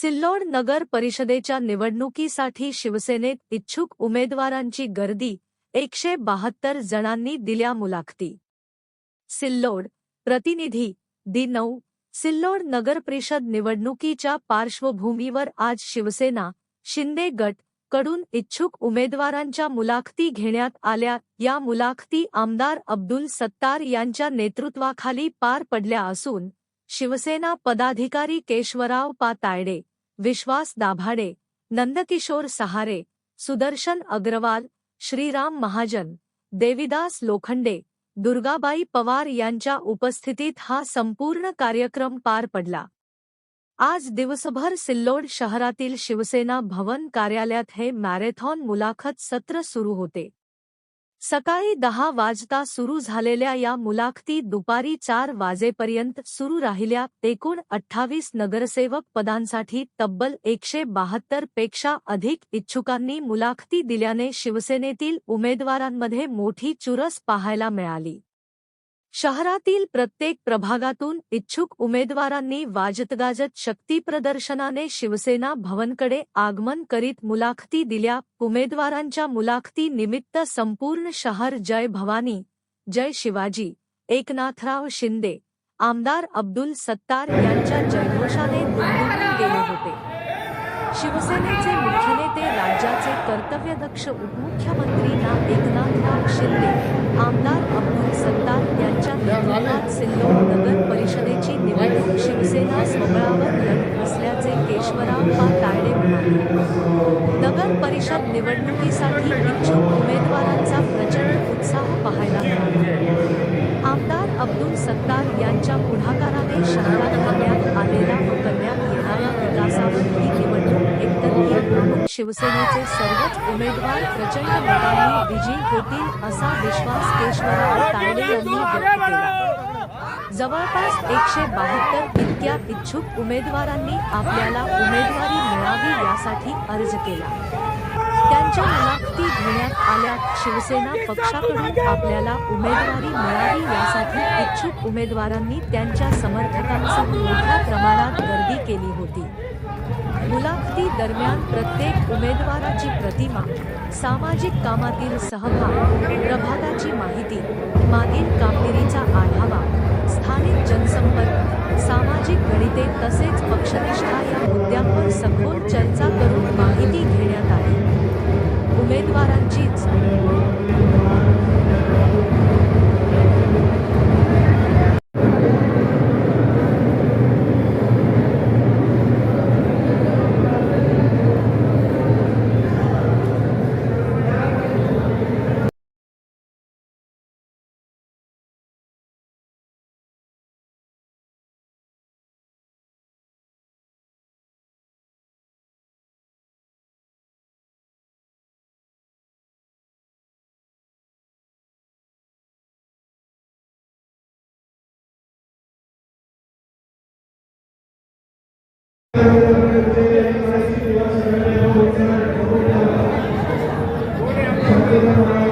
सिल्लोड नगर परिषदेच्या निवडणुकीसाठी शिवसेनेत इच्छुक उमेदवारांची गर्दी एकशे बहात्तर जणांनी दिल्या मुलाखती. सिल्लोड प्रतिनिधी दि नऊ सिल्लोड नगरपरिषद निवडणुकीच्या पार्श्वभूमीवर आज शिवसेना शिंदे गटकडून इच्छुक उमेदवारांच्या मुलाखती घेण्यात आल्या. या मुलाखती आमदार अब्दुल सत्तार यांच्या नेतृत्वाखाली पार पडल्या असून शिवसेना पदाधिकारी केशवराव पा तायडे विश्वास दाभाडे नंदकिशोर सहारे सुदर्शन अग्रवाल श्रीराम महाजन देविदास लोखंडे दुर्गाबाई पवार यांच्या उपस्थितीत हा संपूर्ण कार्यक्रम पार पडला. आज दिवसभर सिल्लोड शहरातील शिवसेना भवन कार्यालयात हे मॅरेथॉन मुलाखत सत्र सुरू होते. सकाळी दहा वाजता सुरू झालेल्या या मुलाखती दुपारी चार वाजेपर्यंत सुरू राहिल्या. एकूण अठ्ठावीस नगरसेवक पदांसाठी तब्बल एकशे बहात्तरपेक्षा अधिक इच्छुकांनी मुलाखती दिल्याने शिवसेनेतील उमेदवारांमध्ये मोठी चुरस पाहायला मिळाली. शहरातील प्रत्येक प्रभागातून इच्छुक उमेदवारांनी वाजतगाजत शक्तीप्रदर्शनाने शिवसेना भवनकडे आगमन करीत मुलाखती दिल्या. उमेदवारांच्या मुलाखती निमित्त संपूर्ण शहर जय भवानी जय शिवाजी. एकनाथराव शिंदे आमदार अब्दुल सत्तार यांच्या जयघोषाने गेले होते. शिवसेनेचे मुख्य नेते राज्याचे कर्तव्यदक्ष उपमुख्यमंत्री ना एकनाथराव शिंदे आमदार अब्दुल सत्तार यांच्या नेतृत्वात सिल्लोड नगर परिषदेची निवडणूक शिवसेना स्वबळावर लढत असल्याचे केशवराव पा तायडे म्हणाले. नगर परिषद निवडणुकीसाठी इच्छुक उमेदवारांचा प्रचंड उत्साह पाहायला मिळाला आमदार अब्दुल सत्तार यांच्या पुढाकाराने शहरात करण्यात आलेल्या व करण्यात येणाऱ्या विकासावर ही निवडणूक एकतर्फी असून शिवसेनेचे सर्वच उमेदवार प्रचंड मतांनी विजयी होतील असा विश्वास केशवराव तांडे यांनी व्यक्त केला. जवळपास एकशे बहात्तर इतक्या इच्छुक उमेदवारांनी आपल्याला उमेदवारी मिळावी यासाठी अर्ज केला. त्यांच्या मुलाखती घेण्यात आल्या शिवसेना पक्षाकडून आपल्याला उमेदवारी मिळावी यासाठी इच्छुक उमेदवारांनी त्यांच्या समर्थकांसह मोठ्या प्रमाणात गर्दी केली होती. मुलाखती दरम्यान प्रत्येक उमेदवाराची प्रतिमा सामाजिक कामातील सहभाग प्रभागाची माहिती मागील कामगिरीचा आढावा स्थानिक जनसंपर्क सामाजिक गणिते तसेच पक्षनिष्ठा या मुद्द्यांवर सखोल चर्चा करून माहिती घेण्यात Thank you.